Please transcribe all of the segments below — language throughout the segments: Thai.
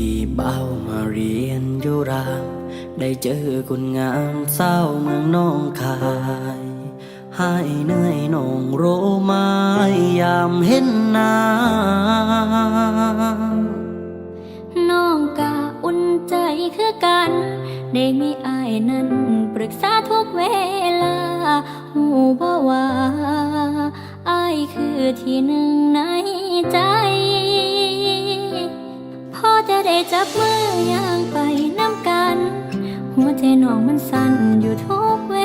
พี่เบ้ามาเรียนอยู่รามได้เจอคนงามเศร้าเมืองน้องคายหายเหนื่อยน้องโรมายามเห็นหน้าน้องกะอุ่นใจคือกัน ได้มีอายนั้นปรึกษาทุกเวลาหูบ่ว่าอายคือที่หนึ่ง จะได้จับมือย่างไปน้ำกัน หัวใจน้องมันสั่นอยู่ทุกเว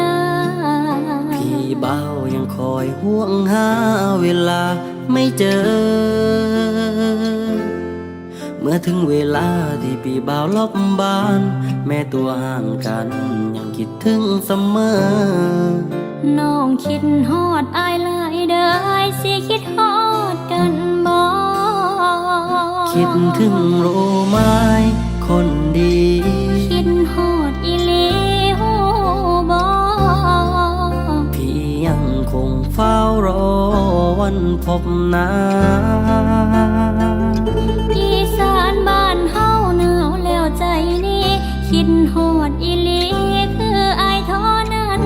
ลา พี่เบ้ายังคอยห่วงหาเวลาไม่เจอ เมื่อถึงเวลาที่พี่เบ้าลบบ้าน แม่ตัวห่างกัน ยังคิดถึงเสมอ น้องคิดฮอดอายหลายเด้ออายสิคิดฮอดกันบ่ คิดถึงรู้ไหมคนดี คิดฮอดอีลีฮู้บ่พี่ยังคงเฝ้ารอวันพบหน้าอีสานบ้านเฮาหนาวแล้วใจนี้คิดฮอดอีลีคืออายท่านั้น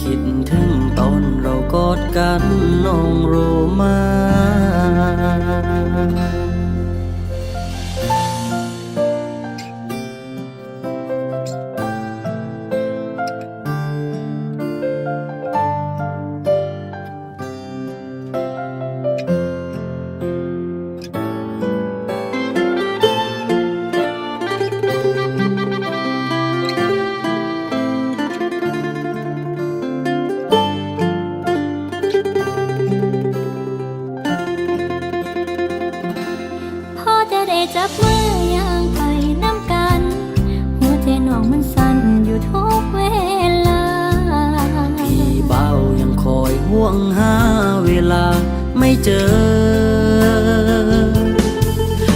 คิดถึงตอนเรากอดกันน้องรู้ไหม จะได้จับมือย่างไปน้ำกัน หัวใจน้องมันสั่นอยู่ทุกเวลา พี่เบายังคอยห่วงหาเวลาไม่เจอ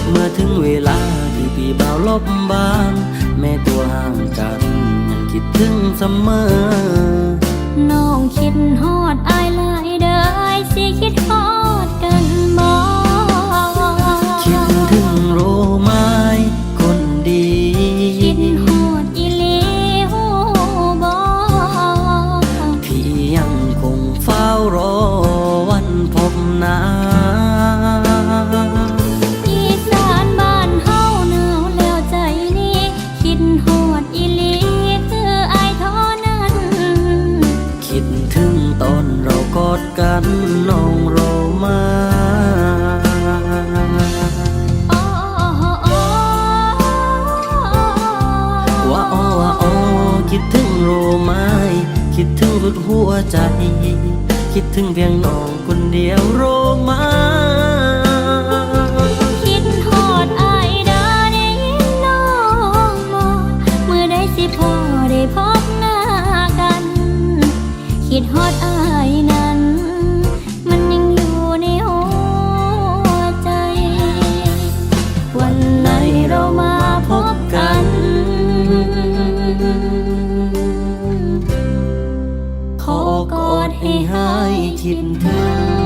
เมื่อถึงเวลาที่พี่เบาลบบ้านแม่ตัวห่างกันยังคิดถึงเสมอ น้องคิดฮอดอายหลายเด้ออายสิคิดฮอด งคงเฝ้ารอวันพบหน้าอีสานบ้านเฮาหนาวแล้วใจนี้คิดฮอดอีลีคืออท่านั้นคิดถึงตอนเรากอดกันน้องร สุดหัวใจ คิดถึงเพียงน้องคนเดียวโรมาคิดหอดอายดาได้ยินน้องบ่เมื่อใดสิพ่อได้พบหน้ากัน คิดฮอดอาย ให้หายคิดถึง